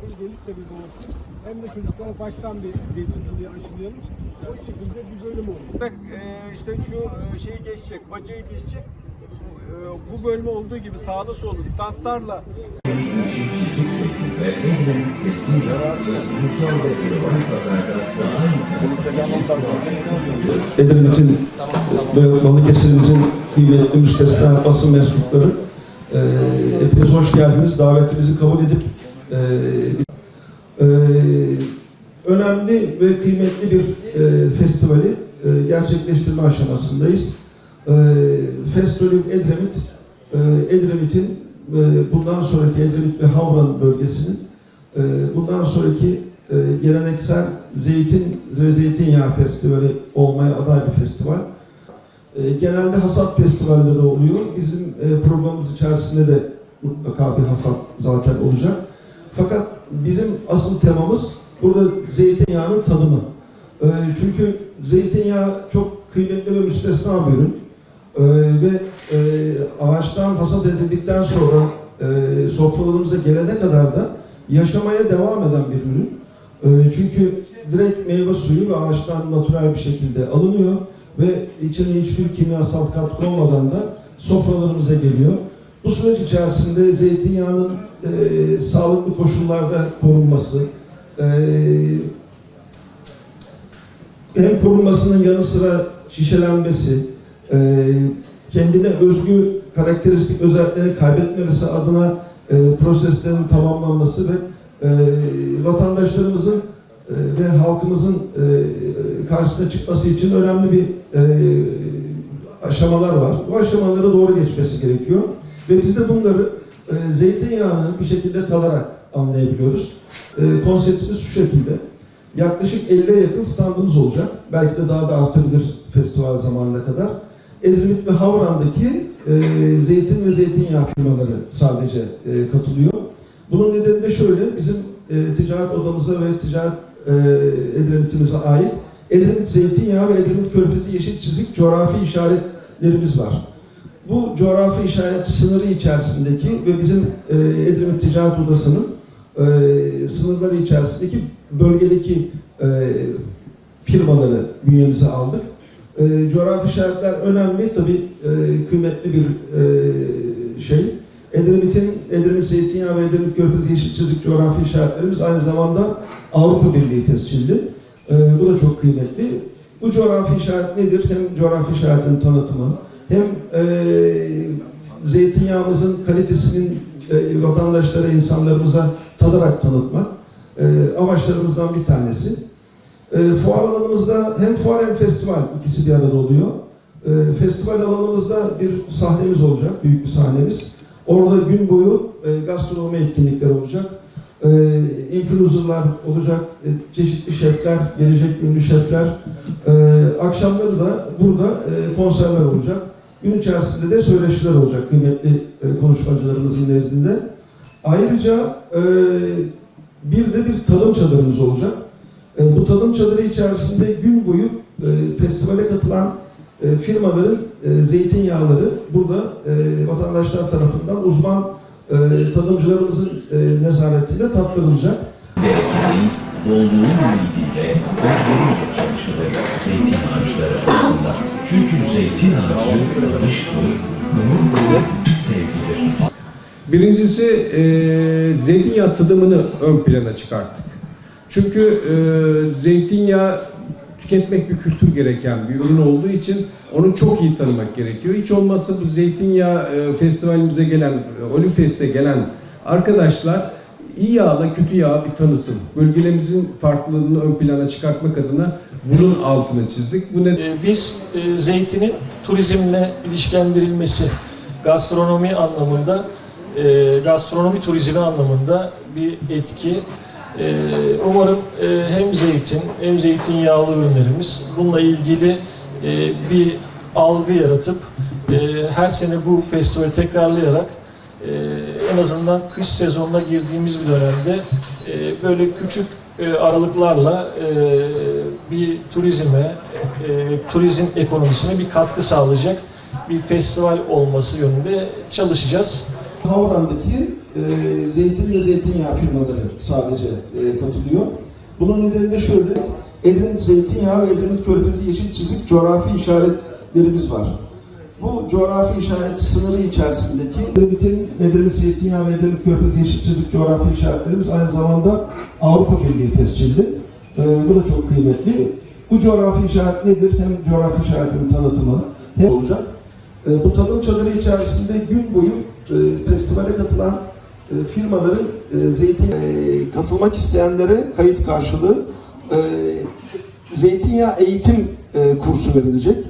Hem geliş sebebi olsun hem de çocuklara baştan bir zeytinciliği aşılayalım. O şekilde bir bölüm oldu. Ee, işte şu e, şeyi geçecek, bacayı geçecek. Ee, bu bölme olduğu gibi sağda solda standlarla Edremit'in ve Balıkesir'imizin kıymetli müstesna basın mensupları e, hepiniz hoş geldiniz. Davetimizi kabul edip e, e, önemli ve kıymetli bir e, festivali e, gerçekleştirme aşamasındayız. E, Festivalin Edremit, e, Edremit'in bundan sonraki Edremit ve Havran bölgesinin e, bundan sonraki e, geleneksel zeytin ve zeytinyağı festivali olmaya aday bir festival. E, genelde hasat festivalleri oluyor. Bizim programımız içerisinde de mutlaka bir hasat zaten olacak. Fakat bizim asıl temamız burada zeytinyağının tadımı. Çünkü zeytinyağı çok kıymetli ve müstesna bir ürün. E, ve e, ağaçtan hasat edildikten sonra e, sofralarımıza gelene kadar da yaşamaya devam eden bir ürün. E, çünkü direkt meyve suyu ve ağaçtan natürel bir şekilde alınıyor ve içine hiçbir kimyasal katkı olmadan da sofralarımıza geliyor. Bu süreç içerisinde zeytinyağının e, sağlıklı koşullarda korunması, e, hem korunmasının yanı sıra şişelenmesi, e, kendine özgü karakteristik özelliklerini kaybetmemesi adına e, proseslerin tamamlanması ve e, vatandaşlarımızın e, ve halkımızın e, karşısına çıkması için önemli bir e, aşamalar var. Bu aşamalara doğru geçmesi gerekiyor. Ve biz de bunları e, zeytinyağını bir şekilde tadarak anlayabiliyoruz. E, konseptimiz şu şekilde. Yaklaşık 50'ye yakın standımız olacak. Belki de daha da artabilir festival zamanına kadar. Edremit ve Havran'daki e, zeytin ve zeytinyağı firmaları sadece e, katılıyor. Bunun nedeni de şöyle, bizim e, ticaret odamıza ve ticaret e, Edremit'imize ait Edremit zeytinyağı ve Edremit körfezi yeşil çizik coğrafi işaretlerimiz var. Bu coğrafi işaret sınırı içerisindeki ve bizim e, Edremit Ticaret Odası'nın e, sınırları içerisindeki bölgedeki e, firmaları bünyemize aldık. E, coğrafi işaretler önemli, tabi e, kıymetli bir e, şey. Edremit'in, Edremit Zeytinyağı ve Edremit Körfezi Yeşil Çizik coğrafi işaretlerimiz aynı zamanda Avrupa Birliği tescilli. E, bu da çok kıymetli. Bu coğrafi işaret nedir? Hem coğrafi işaretin tanıtımı, hem e, zeytinyağımızın kalitesinin e, vatandaşlara, insanlarımıza tadarak tanıtmak e, amaçlarımızdan bir tanesi. E, fuar alanımızda hem fuar hem festival ikisi bir arada oluyor. E, festival alanımızda bir sahnemiz olacak, büyük bir sahnemiz. Orada gün boyu e, gastronomi etkinlikleri olacak. E, influencerlar olacak, e, çeşitli şefler, gelecek ünlü şefler. E, akşamları da burada e, konserler olacak. Gün içerisinde de söyleşiler olacak kıymetli e, konuşmacılarımızın nezdinde. Ayrıca e, bir de bir tadım çadırımız olacak. E, bu tadım çadırı içerisinde gün boyu e, festivale katılan e, firmaların e, zeytinyağları burada e, vatandaşlar tarafından uzman e, tadımcılarımızın e, nezaretinde tattırılacak. bereketi, bolluğu ümidiyle özleriyle çalışılır zeytin ağaçları arasında. Çünkü zeytin ağacı barıştır, boyu sevgidir. Birincisi e, zeytinyağı tadımını ön plana çıkarttık. Çünkü e, zeytinyağı tüketmek bir kültür gereken bir ürün olduğu için onu çok iyi tanımak gerekiyor. Hiç olmazsa bu zeytinyağı e, festivalimize gelen, e, Olifest'e gelen arkadaşlar iyi yağla kötü yağı bir tanısın. Bölgelerimizin farklılığını ön plana çıkartmak adına bunun altını çizdik. Bu ne? Ee, Biz e, zeytinin turizmle ilişkilendirilmesi, gastronomi anlamında, e, gastronomi turizmi anlamında bir etki. E, Umarım e, hem zeytin hem zeytinyağlı ürünlerimiz bununla ilgili e, bir algı yaratıp e, her sene bu festivali tekrarlayarak en azından kış sezonuna girdiğimiz bir dönemde böyle küçük aralıklarla bir turizme, turizm ekonomisine bir katkı sağlayacak bir festival olması yönünde çalışacağız. Havran'daki e, zeytin ve zeytinyağı firmaları sadece e, katılıyor. Bunun nedeni de şöyle, Edremit zeytinyağı ve Edremit körfezi yeşil çizik coğrafi işaretlerimiz var. Bu coğrafi işaret sınırı içerisindeki Edremit'in Edremit zeytinyağı ve Edremit körfezi yeşil çizik coğrafi işaretlerimiz aynı zamanda Avrupa Birliği tescilli. E, bu da çok kıymetli. Bu coğrafi işaret nedir? Hem coğrafi işaretin tanıtımı hem olacak. E, bu tadım çadırı içerisinde gün boyu e, festivale katılan e, firmaların e, zeytin e, katılmak isteyenlere kayıt karşılığı e, zeytinyağı eğitim kursu verilecek.